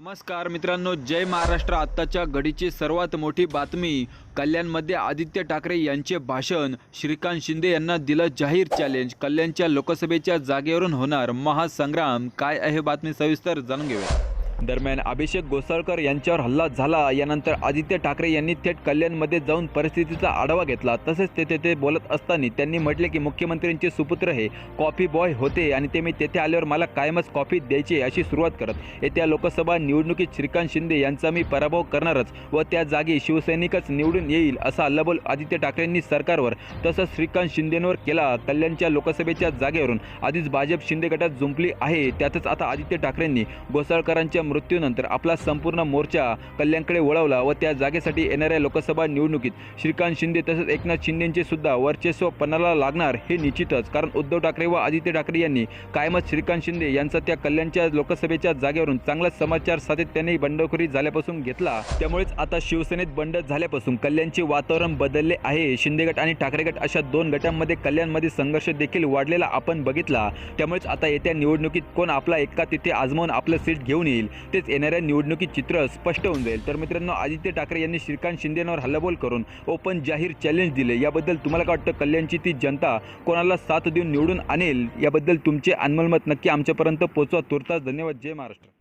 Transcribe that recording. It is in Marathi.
नमस्कार मित्रांनो जय महाराष्ट्र. आत्ताच्या घडीची सर्वात मोठी बातमी कल्याणमध्ये आदित्य ठाकरे यांचे भाषण. श्रीकांत शिंदे यांना दिलं जाहीर चॅलेंज कल्याणच्या लोकसभेच्या जागेवरून होणार महासंग्राम. काय आहे बातमी सविस्तर जाणून घेऊया. दरम्यान अभिषेक गोसाळकर यांच्यावर हल्ला झाला. यानंतर आदित्य ठाकरे यांनी थेट कल्याणमध्ये जाऊन परिस्थितीचा आढावा घेतला. तसेच तेथे ते बोलत असताना त्यांनी म्हटले की मुख्यमंत्र्यांचे सुपुत्र हे कॉफी बॉय होते आणि ते मी तेथे आल्यावर मला कायमच कॉफी द्यायची अशी सुरुवात करत. येत्या लोकसभा निवडणुकीत श्रीकांत शिंदे यांचा मी पराभव करणारच व त्या जागी शिवसैनिकच निवडून येईल असा हल्लाबोल आदित्य ठाकरेंनी सरकारवर तसंच श्रीकांत शिंदेंवर केला. कल्याणच्या लोकसभेच्या जागेवरून आधीच भाजप शिंदे गटात जुंपली आहे. त्यातच आता आदित्य ठाकरेंनी गोसाळकरांच्या मृत्यूनंतर आपला संपूर्ण मोर्चा कल्याणकडे वळवला व त्या जागेसाठी येणाऱ्या लोकसभा निवडणुकीत श्रीकांत शिंदे तसंच एकनाथ शिंदेचे सुद्धा वर्चस्व पणाला लागणार हे निश्चितच. कारण उद्धव ठाकरे व आदित्य ठाकरे यांनी कायमच श्रीकांत शिंदे यांचा त्या कल्याणच्या लोकसभेच्या जागेवरून चांगलाच समाचार सातत्याने बंडखोरी झाल्यापासून घेतला. त्यामुळेच आता शिवसेनेत बंड झाल्यापासून कल्याणचे वातावरण बदलले आहे. शिंदे गट आणि ठाकरे गट अशा दोन गटांमध्ये कल्याणमध्ये संघर्ष देखील वाढलेला आपण बघितला. त्यामुळेच आता येत्या निवडणुकीत कोण आपला एका तिथे आजमावून आपलं सीट घेऊन येईल? तेच येणाऱ्या निवडणुकीत चित्र स्पष्ट होऊन जाईल. तर मित्रांनो आदित्य ठाकरे यांनी श्रीकांत शिंदेंवर हल्लाबोल करून ओपन जाहीर चॅलेंज दिले. याबद्दल तुम्हाला काय वाटतं? कल्याणची ती जनता कोणाला साथ देऊन निवडून आणेल? याबद्दल तुमचे अनमोल मत नक्की आमच्यापर्यंत पोहोचवा. तुर्तास धन्यवाद. जय महाराष्ट्र.